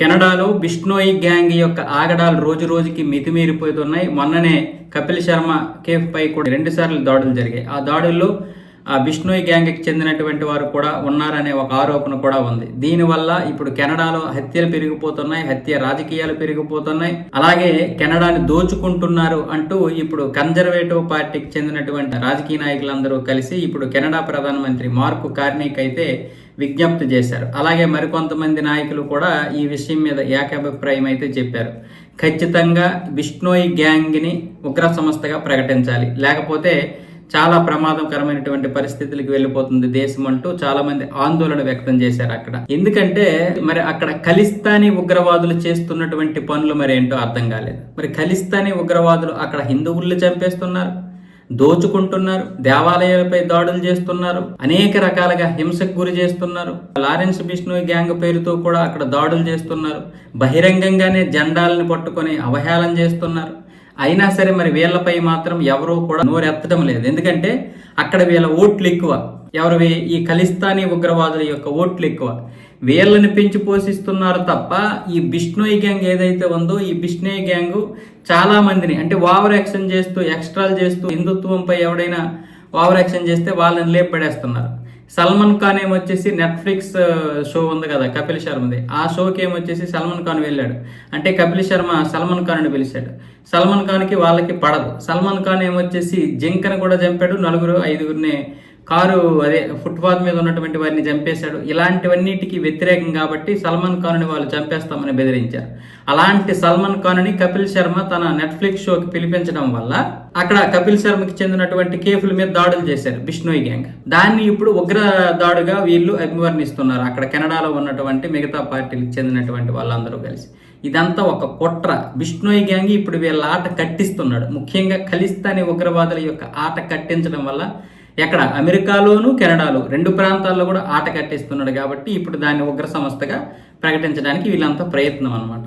కెనడాలో బిష్నోయి గ్యాంగ్ యొక్క ఆగడాలు రోజు రోజుకి మితిమీరిపోతున్నాయి. మొన్ననే కపిల్ శర్మ కేఫ్ పై కూడా రెండు సార్లు దాడులు జరిగాయి. ఆ దాడుల్లో ఆ బిష్ణోయి గ్యాంగ్కి చెందినటువంటి వారు కూడా ఉన్నారనే ఒక ఆరోపణ కూడా ఉంది. దీనివల్ల ఇప్పుడు కెనడాలో హత్యలు పెరిగిపోతున్నాయి హత్య రాజకీయాలు పెరిగిపోతున్నాయి. అలాగే కెనడాని దోచుకుంటున్నారు అంటూ ఇప్పుడు కన్జర్వేటివ్ పార్టీకి చెందినటువంటి రాజకీయ నాయకులందరూ కలిసి ఇప్పుడు కెనడా ప్రధానమంత్రి మార్కు కార్నిక్ అయితే విజ్ఞప్తి చేశారు. అలాగే మరికొంతమంది నాయకులు కూడా ఈ విషయం మీద ఏకాభిప్రాయం అయితే చెప్పారు. ఖచ్చితంగా బిష్నోయి గ్యాంగ్ని ఉగ్ర సంస్థగా ప్రకటించాలి. లేకపోతే చాలా ప్రమాదకరమైనటువంటి పరిస్థితులకు వెళ్ళిపోతుంది దేశం అంటూ చాలా మంది ఆందోళన వ్యక్తం చేశారు అక్కడ. ఎందుకంటే మరి అక్కడ ఖలిస్తానీ ఉగ్రవాదులు చేస్తున్నటువంటి పనులు మరి ఏంటో అర్థం కాలేదు. మరి ఖలిస్తానీ ఉగ్రవాదులు అక్కడ హిందువుల్ని చంపేస్తున్నారు. దోచుకుంటున్నారు దేవాలయాలపై దాడులు చేస్తున్నారు అనేక రకాలుగా హింసకు గురి చేస్తున్నారు. లారెన్స్ బిష్ణోయ్ గ్యాంగ్ పేరుతో కూడా అక్కడ దాడులు చేస్తున్నారు. బహిరంగంగానే జెండాలను పట్టుకొని అవహేళన చేస్తున్నారు. అయినా సరే మరి వీళ్ళపై మాత్రం ఎవరూ కూడా నోరెత్తడం లేదు. ఎందుకంటే అక్కడ వీళ్ళ ఓట్లు ఎక్కువ. ఎవరు ఈ ఖలిస్తానీ ఉగ్రవాదుల యొక్క ఓట్లు ఎక్కువ. వీళ్ళని పెంచి పోషిస్తున్నారు తప్ప ఈ బిష్ణోయ్ గ్యాంగ్ ఏదైతే ఉందో ఈ బిష్ణోయ్ గ్యాంగ్ చాలా మందిని అంటే ఓవర్ యాక్షన్ చేస్తూ ఎక్స్ట్రాలు చేస్తూ హిందుత్వంపై ఎవడైనా ఓవర్ యాక్షన్ చేస్తే వాళ్ళని లేపడేస్తున్నారు. సల్మాన్ ఖాన్ ఏమొచ్చేసి నెట్ఫ్లిక్స్ షో ఉంది కదా కపిల్ శర్మది. ఆ షోకి ఏమొచ్చేసి సల్మాన్ ఖాన్ వెళ్ళాడు. అంటే కపిల్ శర్మ సల్మాన్ ఖాన్ని పిలిచాడు. సల్మాన్ ఖాన్కి వాళ్ళకి పడదు. సల్మాన్ ఖాన్ ఏమొచ్చేసి జింకను కూడా చంపాడు. నలుగురు ఐదుగురిని కారు అదే ఫుట్పాత్ మీద ఉన్నటువంటి వారిని చంపేశాడు. ఇలాంటివన్నిటికి వ్యతిరేకం కాబట్టి సల్మాన్ ఖాన్ని వాళ్ళు చంపేస్తామని బెదిరించారు. అలాంటి సల్మాన్ ఖాన్ని కపిల్ శర్మ తన నెట్ఫ్లిక్స్ షోకి పిలిపించడం వల్ల అక్కడ కపిల్ శర్మకి చెందినటువంటి కేఫ్ల మీద దాడులు చేశారు బిష్ణోయ్ గ్యాంగ్. దాన్ని ఇప్పుడు ఉగ్ర దాడుగా వీళ్ళు అభివర్ణిస్తున్నారు. అక్కడ కెనడాలో ఉన్నటువంటి మిగతా పార్టీలకు చెందినటువంటి వాళ్ళందరూ కలిసి. ఇదంతా ఒక కుట్ర. బిష్ణోయ్ గ్యాంగ్ ఇప్పుడు వీళ్ళ ఆట కట్టిస్తున్నాడు. ముఖ్యంగా ఖలిస్తానీ ఉగ్రవాదుల యొక్క ఆట కట్టించడం వల్ల ఎక్కడ? అమెరికాలోను కెనడాలో. రెండు ప్రాంతాల్లో కూడా ఆట కట్టేస్తున్నాడు కాబట్టి ఇప్పుడు దాన్ని ఉగ్ర సంస్థగా ప్రకటించడానికి వీళ్ళంతా ప్రయత్నం అనమాట